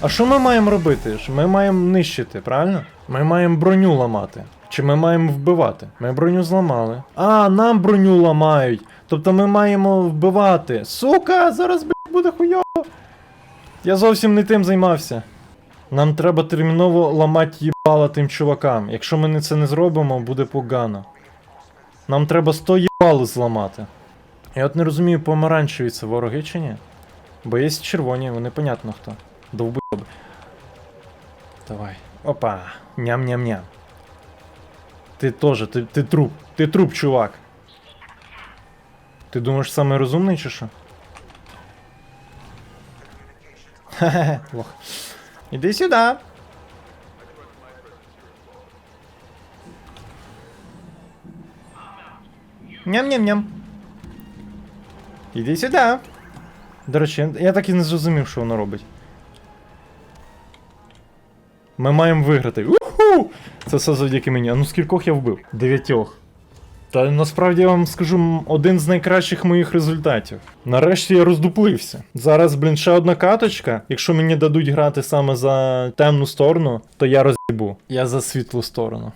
А що ми маємо робити? Ми маємо нищити, правильно? Ми маємо броню ламати. Чи ми маємо вбивати? Ми броню зламали. А, нам броню ламають. Тобто ми маємо вбивати. Сука, зараз блядь, буде хуйово. Я зовсім не тим займався. Нам треба терміново ламати їбала тим чувакам. Якщо ми це не зробимо, буде погано. Нам треба 100 їбал зламати. Я от не розумію, помаранчеві це вороги чи ні? Бо є червоні, вони понятно хто. Довбойоби. Давай. Опа. Ням-ням-ням. Ти теж, ти, ти труп. Ти труп, чувак. Ти думаєш самий розумний чи що? Хе-хе, лох. Іди сюди. Ням-ням-ням. Іди сюди. До речі, я так і не зрозумів, що воно робить. Ми маємо виграти. Уху! Це все завдяки мені. А ну скількох я вбив? Дев'ятьох. Та насправді я вам скажу один з найкращих моїх результатів. Нарешті я роздуплився. Зараз, блін, ще одна каточка. Якщо мені дадуть грати саме за темну сторону, то я роз'їбу. Я за світлу сторону.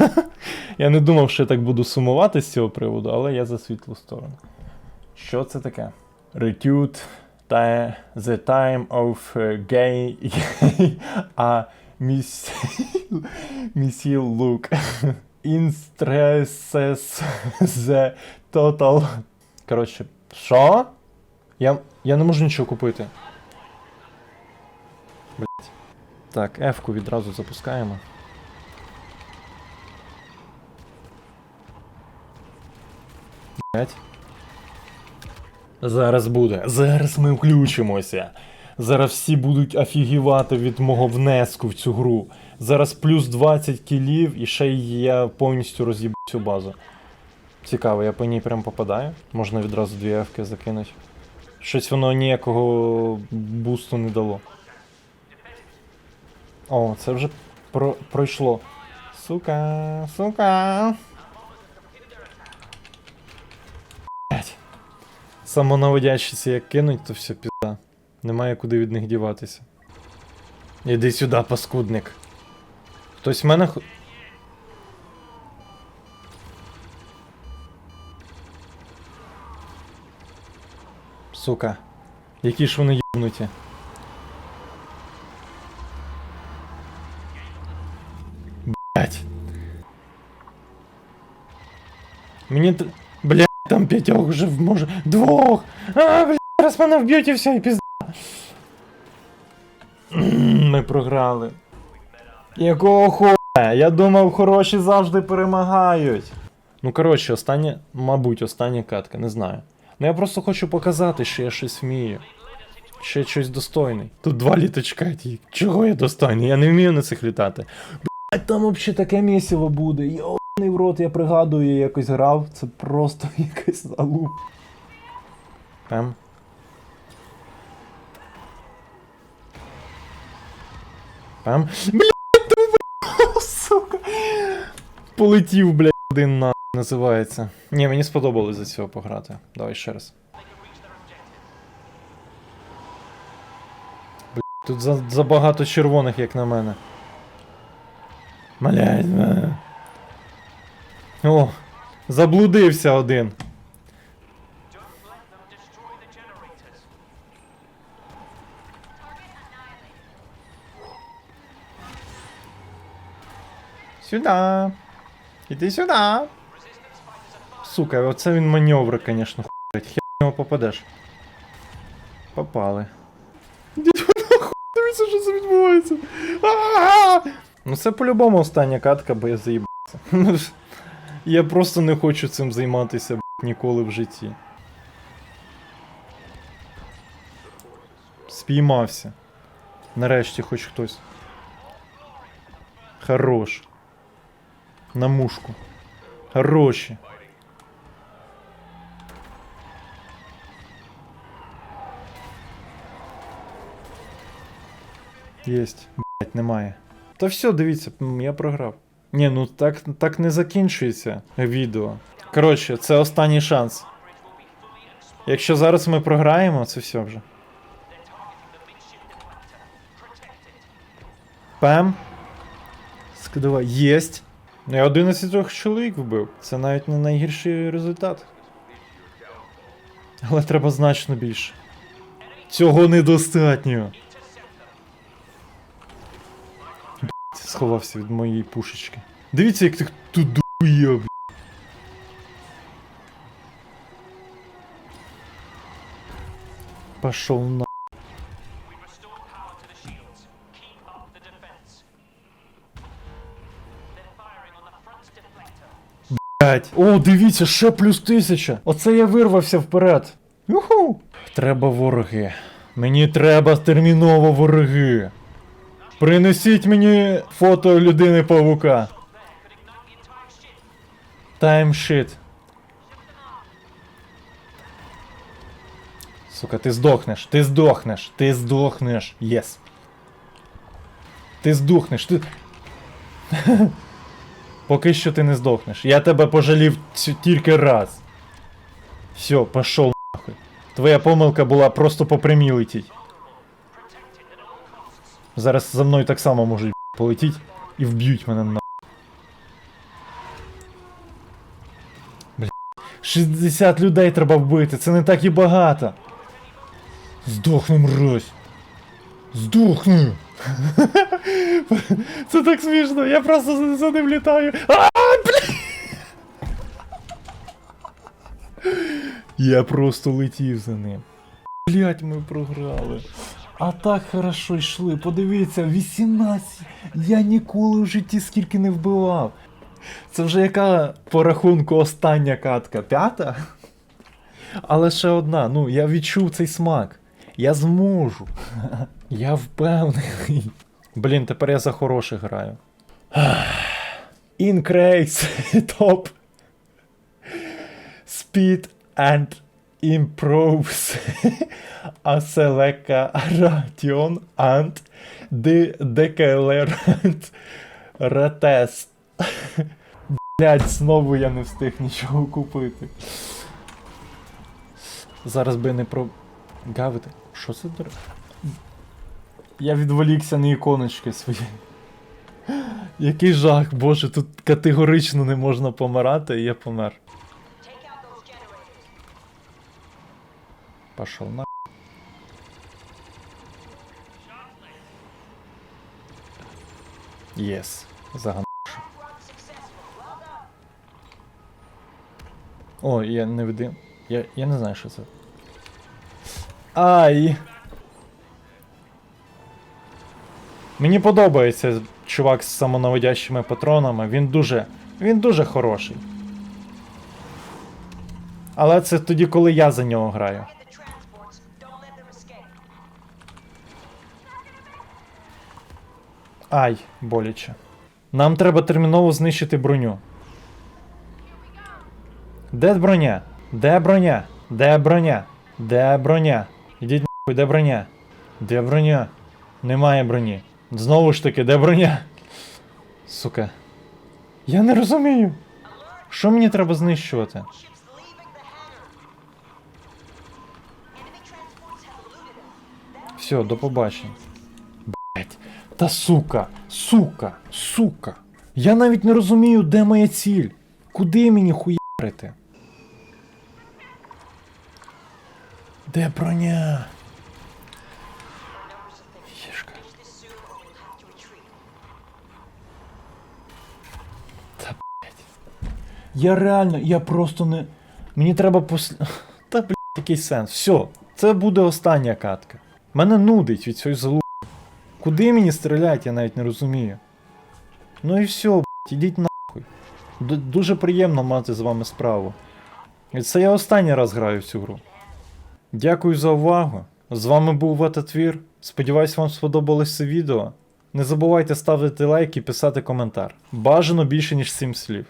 я не думав, що я так буду сумувати з цього приводу, але я за світлу сторону. Що це таке? Recute та the time of uh, gay missile look in the total. Коротше, що? Я, я не можу нічого купити. Блять. Так, F-ку відразу запускаємо. Блять. Зараз буде. Зараз ми включимося. Зараз всі будуть офігівати від мого внеску в цю гру. Зараз плюс 20 кілів і ще я повністю роз'їбу цю базу. Цікаво, я по ній прям попадаю. Можна відразу дві ефки закинути. Щось воно ніякого бусту не дало. О, це вже про... пройшло. Сука, сука. Блять. Самонаводящіся як кинуть, то все пізда. Немає куди від них діватися. Іди сюди, паскудник. Хтось в мене. Сука. Які ж вони їбнуті. Блять. Мені. Блять, там п'ятьох вже може. Двох! А, блять, зараз мене вб'ють і все, і пізда. Ми програли. Якого хуя? Я думав, хороші завжди перемагають. Ну, коротше, остання, мабуть, остання катка, не знаю. Ну я просто хочу показати, що я щось вмію. Я щось достойний. Тут два літачка ті. Чого я достойний? Я не вмію на цих літати. Блять, там взагалі таке місіво буде. Йоний в рот, я пригадую, я якось грав. Це просто якась залуп. Ем. Ем. Блять, ти сука. Полетів, блять, один на називається. Ні, мені сподобалось за цього пограти. Давай ще раз. Блять, тут за, забагато червоних, як на мене. Блять, мене. О, заблудився один. Сюда. Іди сюди. Сука, оце він маневри, конечно, хуй. Хер нього попадеш. Попали. Дивіться, що це відбувається. Ну це по-любому остання катка, бо я заїбався. Я просто не хочу цим займатися б, ніколи в житті. Спіймався. Нарешті хоч хтось. Хорош. На мушку. Хороші. Єсть. Блять, немає. Та все, дивіться, я програв. Ні, ну так, так не закінчується відео. Коротше, це останній шанс. Якщо зараз ми програємо, це все вже. Пем. Скидова. Єсть. Ну я 11 чоловік вбив. Це навіть не найгірший результат. Але треба значно більше. Цього недостатньо. Блять, сховався від моєї пушечки. Дивіться, як ти тут блядь. Пошов на. Блять. О, дивіться, ще плюс тисяча. Оце я вирвався вперед. Юху. Треба вороги. Мені треба терміново вороги. Принесіть мені фото людини павука. Таймшит. Сука, ти здохнеш, ти здохнеш, ти здохнеш. Єс. Ти здохнеш, ти. Поки що ти не здохнеш. Я тебе пожалів тільки раз. Все, пошов нахуй. Твоя помилка була просто по прямій летіть. Зараз за мною так само можуть полетіть і вб'ють мене на. Бля. 60 людей треба вбити, це не так і багато. Здохни, мразь. Здохни. Це так смішно, я просто за- ним літаю. Я просто летів за ним. Блять, ми програли. А так хорошо йшли. Подивіться, 18. Я ніколи в житті скільки не вбивав. Це вже яка по рахунку остання катка? П'ята? Але ще одна, ну я відчув цей смак. Я зможу. Я впевнений. Блін, тепер я за хороших граю. Increase top speed and improves acceleration and de declarant retest. Блять, знову я не встиг нічого купити. Зараз би не про. Що це дор... Я відволікся на іконочки свої. Який жах, боже, тут категорично не можна помирати, і я помер. Пошов на. Єс. Done. О, я не видим. Я, я не знаю, що це. Ай! Мені подобається чувак з самонаводящими патронами. Він дуже. Він дуже хороший. Але це тоді, коли я за нього граю. Ай, боляче. Нам треба терміново знищити броню. Де броня? Де броня? Де броня? Де броня? Ідіть нахуй, де броня? Де броня? Немає броні. Знову ж таки, де броня? Сука. Я не розумію. Що мені треба знищувати? Все, до побачення. Блять. Та сука, сука, сука. Я навіть не розумію, де моя ціль. Куди мені хуярити? Де броня? Єшка. Та блять. Я реально, я просто не. Мені треба пос... Та блять, який сенс. Все, це буде остання катка. Мене нудить від цієї залу. Куди мені стрілять, я навіть не розумію. Ну і все, блять, ідіть нахуй. Д- дуже приємно мати з вами справу. І це я останній раз граю в цю гру. Дякую за увагу. З вами був Вататвір. Сподіваюсь, вам сподобалось це відео. Не забувайте ставити лайк і писати коментар. Бажано більше, ніж 7 слів.